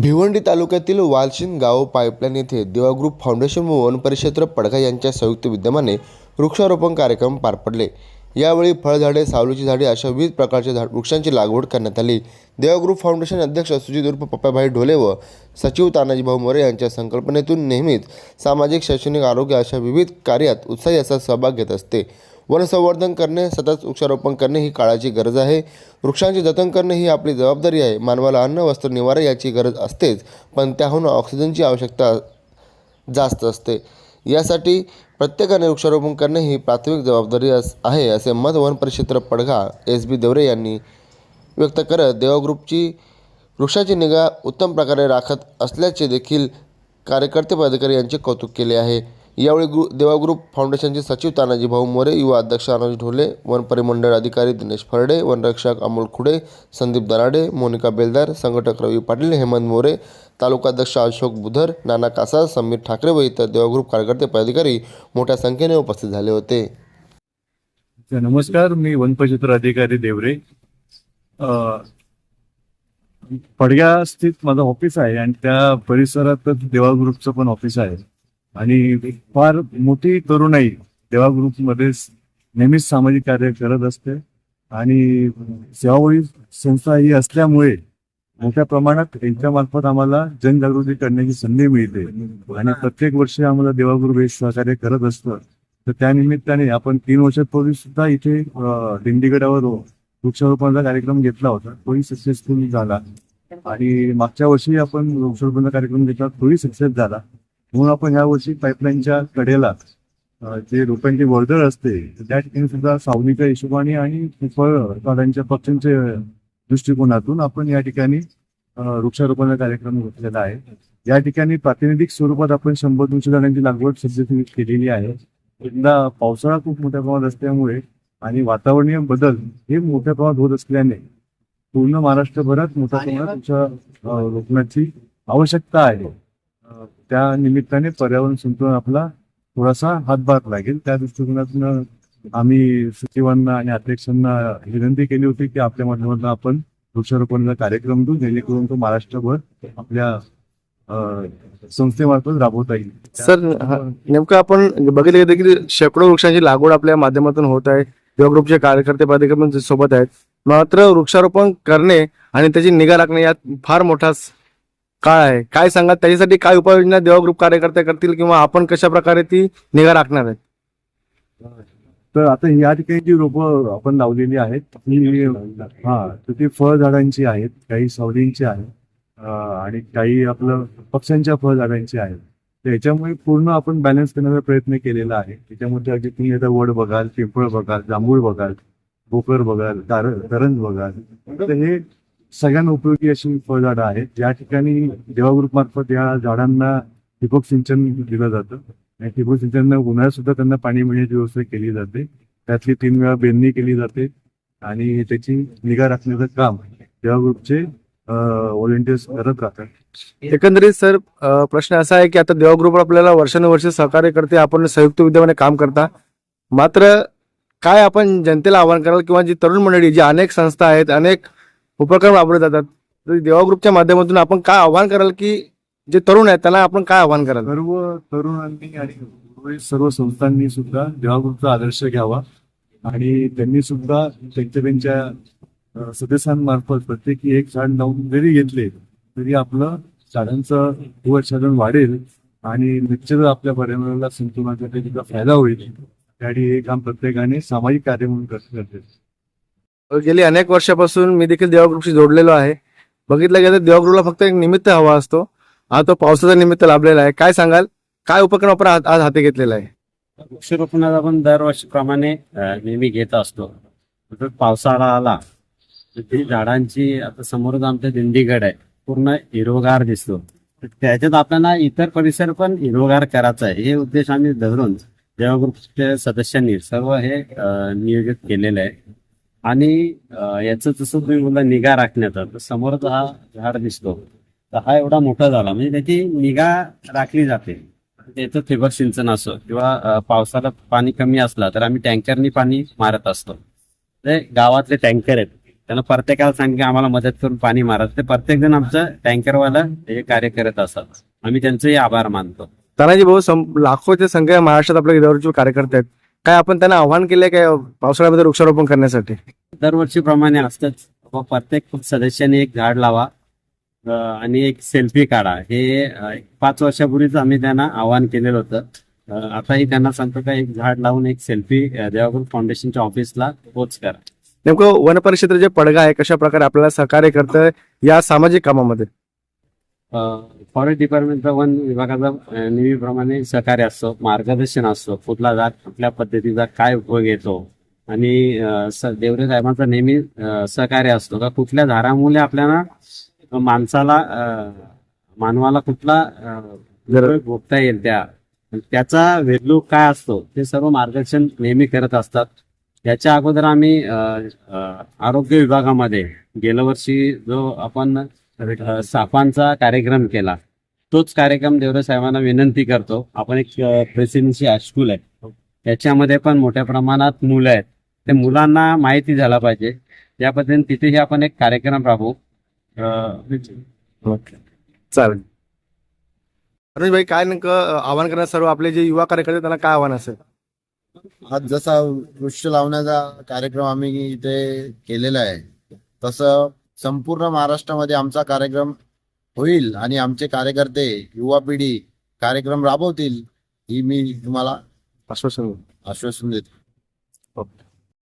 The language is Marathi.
भिवंडी तालुक्यातील वालशिन गाव पाईपलाईन येथे देवा ग्रुप फाउंडेशन व वन परिक्षेत्र पडघा यांच्या संयुक्त विद्यमाने वृक्षारोपण कार्यक्रम पार पडले. यावेळी फळझाडे सावलीची झाडे अशा विविध प्रकारच्या झाड वृक्षांची लागवड करण्यात आली. देवा ग्रुप फाउंडेशन अध्यक्ष सुजित उर्फ पप्पाभाई ढोले व सचिव तानाजी भाऊ मोरे यांच्या संकल्पनेतून नेहमीच सामाजिक शैक्षणिक आरोग्य अशा विविध कार्यात उत्साही असा सहभाग घेत असते. वनसंवर्धन करणे सतत वृक्षारोपण करणे ही काळाची गरज आहे. वृक्षांचे जतन करणे ही आपली जबाबदारी आहे. मानवाला अन्न वस्त्र निवारा याची गरज असतेच पण त्याहून ऑक्सिजनची आवश्यकता जास्त असते. यासाठी प्रत्येकाने वृक्षारोपण करणे ही प्राथमिक जबाबदारी अस आहे असे मत वन परिक्षेत्र पडघा एस बी देवरे यांनी व्यक्त करत देवग्रुपची वृक्षाची निगा उत्तम प्रकारे राखत असल्याचे देखील कार्यकर्ते पदाधिकारी यांचे कौतुक केले आहे. यावेळी ग्रु देवा ग्रुप फाउंडेशनचे सचिव तानाजी भाऊ मोरे युवा अध्यक्ष अनुज ढोले वन परिमंडळ अधिकारी दिनेश फरडे वनरक्षक अमोल खुडे संदीप दराडे मोनिका बेलदार संघटक रवी पाटील हेमंत मोरे तालुकाध्यक्ष अशोक बुधर नाना कासा समीर ठाकरे व इतर देवाग्रुप कार्यकर्ते पदाधिकारी मोठ्या संख्येने उपस्थित झाले होते. नमस्कार. मी वनपचित्र अधिकारी देवरे. पडग्या स्थित माझं ऑफिस आहे आणि त्या परिसरातच देवा ग्रुपचं पण ऑफिस आहे. आणि फार मोठी तरुणाई देवा ग्रुपमध्ये नेहमीच सामाजिक कार्य करत असते. आणि सेवाभावी संस्था ही असल्यामुळे मोठ्या प्रमाणात यांच्यामार्फत आम्हाला जनजागृती करण्याची संधी मिळते. आणि प्रत्येक वर्षी आम्हाला देवागुरु हे सहकार्य करत असतं. तर त्या निमित्ताने आपण तीन वर्षापूर्वी सुद्धा इथे दिंडीगडावर वृक्षारोपणाचा कार्यक्रम घेतला होता. तोही सक्सेसफुल झाला. आणि मागच्या वर्षी आपण वृक्षारोपणाचा कार्यक्रम घेतला. तोही सक्सेस झाला. म्हणून आपण ह्या वर्षी पाईपलाईनच्या कडेला जे रोपांची वर्दळ असते त्या ठिकाणी सुद्धा सावलीच्या हिशोबाने आणि फळ झाडांच्या पक्ष्यांच्या दृष्टिकोनातून आपण या ठिकाणी वृक्षारोपणाचा कार्यक्रम घेतलेला आहे. या ठिकाणी प्रातिनिधिक स्वरूपात आपण शंभर दोनशे झाडांची लागवड सध्या केलेली आहे. यंदा पावसाळा खूप मोठ्या प्रमाणात असल्यामुळे आणि वातावरणीय बदल हे मोठ्या प्रमाणात होत असल्याने पूर्ण महाराष्ट्रभरात मोठ्या प्रमाणात रोपणाची आवश्यकता आहे. त्या निमित्ताने पर्यावरण संतुलन आपला थोडासा हातभार लागेल. त्या दृष्टिकोनातून आम्ही सचिवांना आणि अध्यक्षांना विनंती केली होती की आपल्या माध्यमातून आपण वृक्षारोपणाचा कार्यक्रम देऊ जेणेकरून तो महाराष्ट्रभर आपल्या संस्थेमार्फत राबवता येईल. सर नेमकं आपण बघितलं गेलं की शेकडो वृक्षांची लागवड आपल्या माध्यमातून होत आहे. युवा ग्रुपचे कार्यकर्ते पदाधिकारी सोबत आहेत. मात्र वृक्षारोपण करणे आणि त्याची निगा राखणे यात फार मोठा काय? काय सांगा त्याच्यासाठी काय उपाययोजना देवा ग्रुप कार्यकर्ते करतील किंवा आपण कशा प्रकारे ती निगा राखणार आहेत? तर आता या ठिकाणी जी रोपं आपण लावलेली आहेत ती हा तर ती फळ झाडांची आहेत काही सावलींची आहेत अं, आणि काही आपलं पक्ष्यांच्या फळ झाडांची आहेत. तर याच्यामुळे पूर्ण आपण बॅलन्स करण्याचा प्रयत्न केलेला आहे. त्याच्यामध्ये अगदी तुम्ही आता वड बघाल पिंपळ बघाल जांभूळ बघाल भोकर बघाल कार करंज बघाल. तर हे सगळ्यांना उपयोगी अशी फळझाडं आहेत. ज्या ठिकाणी देवा मार्फत या झाडांना ठिबक सिंचन दिलं जातं. आणि ठिबक सिंचन उन्हाळ्यात सुद्धा त्यांना पाणी मिळण्याची व्यवस्था केली जाते. त्यातली तीन वेळा बेरणी केली जाते. आणि त्याची निगा राखण्याचं काम देवा ग्रुपचे व्हॉलेंटियर्स करत राहतात. एकंदरीत सर प्रश्न असा आहे की आता देवा ग्रुप आपल्याला वर्षानुवर्ष सहकार्य करते आपण संयुक्त विद्यमाने काम करता. मात्र काय आपण जनतेला आवाहन कराल किंवा जी तरुण मंडळी जी अनेक संस्था आहेत अनेक उपक्रम राबवले जातात. तर देवा ग्रुपच्या माध्यमातून आपण काय आव्हान कराल की जे तरुण आहेत त्यांना आपण काय आव्हान कराल? सर्व तरुणांनी आणि सर्व संस्थांनी सुद्धा देवाग्रुपचा आदर्श घ्यावा. आणि त्यांनी सुद्धा त्यांच्या त्यांच्या सदस्यांमार्फत प्रत्येकी एक झाड लावून जरी घेतले तरी आपलं झाडांचं साधन वाढेल आणि निश्चित आपल्या पर्यावरणाला संतुलनाचा फायदा होईल. त्यासाठी हे काम प्रत्येकाने सामाजिक कार्य म्हणून करते गेली अनेक वर्षापासून मी देखील देवा जोडलेलो आहे. बघितलं गेलं देवागृहला फक्त एक निमित्त हवा असतो. हा तो पावसाचा निमित्त लाभलेला आहे. काय सांगाल? काय उपक्रम आपण आज हाती घेतलेला आहे? वृक्षारोपणात आपण दरवर्षीप्रमाणे नेहमी घेत असतो. पावसाळा आला ती झाडांची आता समोरच आमच्या दिंडीगड आहे. पूर्ण हिरवगार दिसतो. त्याच्यात आपल्याला इतर परिसर पण हिरवगार करायचा आहे. हे उद्देश आम्ही धरून देवाग्रुपच्या सदस्यांनी सर्व हे नियोजित केलेलं आहे. आणि याचं जसं तुम्ही बोलला निगा राखण्याचा तर समोरच हा झाड दिसतो. तर हा एवढा मोठा झाला म्हणजे त्याची निगा राखली जाते. त्याचं ठिबक सिंचन असो किंवा पावसाला पाणी कमी असला तर आम्ही टँकरनी पाणी मारत असतो. ते गावातले टँकर आहेत त्यांना प्रत्येकाला सांग की आम्हाला मदत करून पाणी मारत ते प्रत्येक जण आमचं टँकरवाला हे कार्य करत असतात. आम्ही त्यांचेही आभार मानतो. तानाजी भाऊ लाखोच्या संख्या महाराष्ट्रात आपल्या गिरवरचे कार्यकर्ते आहेत. काय आपण त्यांना आव्हान केलंय काय पावसाळ्यामध्ये वृक्षारोपण करण्यासाठी? दरवर्षीप्रमाणे असतंच व प्रत्येक सदस्याने एक झाड लावा आणि एक सेल्फी काढा. हे पाच वर्षापूर्वीच आम्ही त्यांना आवाहन केलेलं होतं. आताही त्यांना सांगतो का एक झाड लावून एक सेल्फी देवागुरू फाउंडेशनच्या ऑफिसला पोच करा. नेमकं वन परिक्षेत्र जे पडगा आहे कशा प्रकारे आपल्याला सहकार्य करतं या सामाजिक कामामध्ये? फॉरेस्ट डिपार्टमेंटचा वन विभागाचा नेहमीप्रमाणे सहकार्य असतो मार्गदर्शन असतो. कुठला झाड कुठल्या पद्धतीचा काय उपयोग येतो. आणि देवरे साहेबांचा नेहमी सहकार्य असतो. का कुठल्या झाडामुळे आपल्याला माणसाला मानवाला कुठला भोगता येईल त्या त्याचा व्हॅल्यू काय असतो ते सर्व मार्गदर्शन नेहमी करत असतात. याच्या अगोदर आम्ही आरोग्य विभागामध्ये गेल्या वर्षी जो आपण अ, सापांचा कार्यक्रम केला तोच कार्यक्रम देवरे साहेबांना विनंती करतो. आपण एक प्रेसिडेन्सी हायस्कूल आहे. त्याच्यामध्ये पण मोठ्या प्रमाणात मुलं आहेत. त्या मुलांना माहिती झाला पाहिजे. या पद्धतीने तिथेही आपण एक कार्यक्रम राबवू. चालेल. अनुज भाई काय नेमकं आव्हान करण्यात सर्व आपले जे युवा कार्यकर्ते त्यांना काय आव्हान असेल? आज जसा वृक्ष लावण्याचा कार्यक्रम आम्ही इथे केलेला आहे तसं संपूर्ण महाराष्ट्रामध्ये आमचा कार्यक्रम होईल आणि आमचे कार्यकर्ते युवा पिढी कार्यक्रम राबवतील ही मी तुम्हाला आश्वासन आश्वासन देतो. ओके.